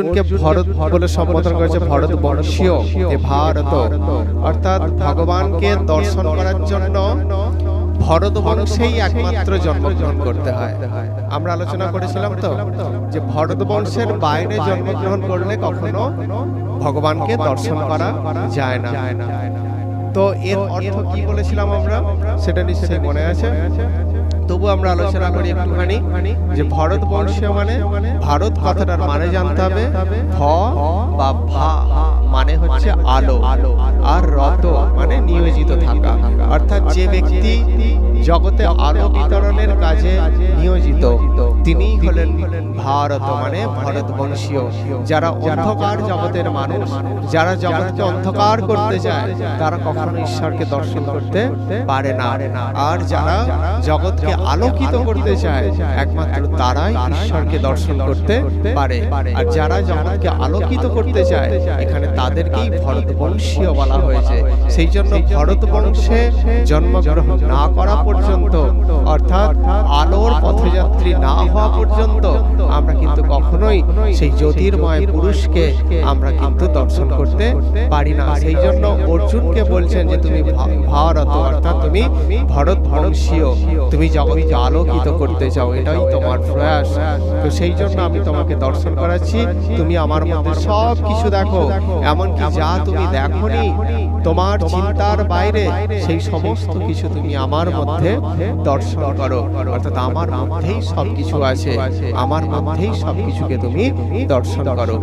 অর্জুনকে ভরত বলে সম্বোধন করেছে ভরত বংশীয় এ ভারত। অর্থাৎ ভগবানকে দর্শন করার জন্য ভরত বংশেই একমাত্র জন্মগ্রহণ করতে হয়। আমরা আলোচনা করেছিলাম তো যে ভরত বংশের বাইরে জন্মগ্রহণ করলে কখনো ভগবানকে দর্শন করা যায় না। তো এর অর্থ কি বলেছিলাম আমরা? সেটা নিশ্চয়ই মনে আছে। তবু আমরা আলোচনা করি একটুখানি। যে ভারত বংশীয় মানে ভারত কথাটার মানে জানতে হবে ভ বা ভা মানে হচ্ছে আলো আলো আর রত মানে নিয়োজিত থাকা। অর্থাৎ যে ব্যক্তি জগতে আলো বিতরণের কাজে নিয়োজিত তিনি হলেন ভারত মানে ভারত বংশীয়। যারা অন্ধকার জগতের মানুষ যারা জগৎকে অন্ধকার করতে চায় তারা কখনো ঈশ্বরকে দর্শন করতে পারে না। আর যারা জগৎকে আলোকিত করতে চায়। একমাত্র তারাই ঈশ্বরকে দর্শন করতে পারে। আর যারা জগৎকে আলোকিত করতে চায় এখানে তাদেরকেই ভরতবংশীয় বলা হয়েছে। সেই জন্য ভরতবংশে জন্মগ্রহণ না করা পর্যন্ত অর্থাৎ আলোর পথযাত্রী না হওয়া পর্যন্ত আমরা কিন্তু কখনোই সেই জ্যোতির্ময় পুরুষকে আমরা কিন্তু দর্শন করতে পারি না। সেই জন্য অর্জুনকে বলছেন যে তুমি ভারত অর্থাৎ তুমি ভরত বংশীয় তুমি জগৎকে আলোকিত করতে চাও। এটাই তোমার প্রয়াস। তো সেই জন্য আমি তোমাকে দর্শন করাচ্ছি। তুমি আমার মধ্যে সব কিছু দেখো। এমনকি যা তুমি দেখোনি তোমার চিন্তার বাইরে সেই সমস্ত কিছু তুমি আমার মধ্যে দর্শন করো। অর্থাৎ আমার মধ্যেই সব কিছু আছে। আমার মধ্যেই সব কিছুকে তুমি দর্শন করো।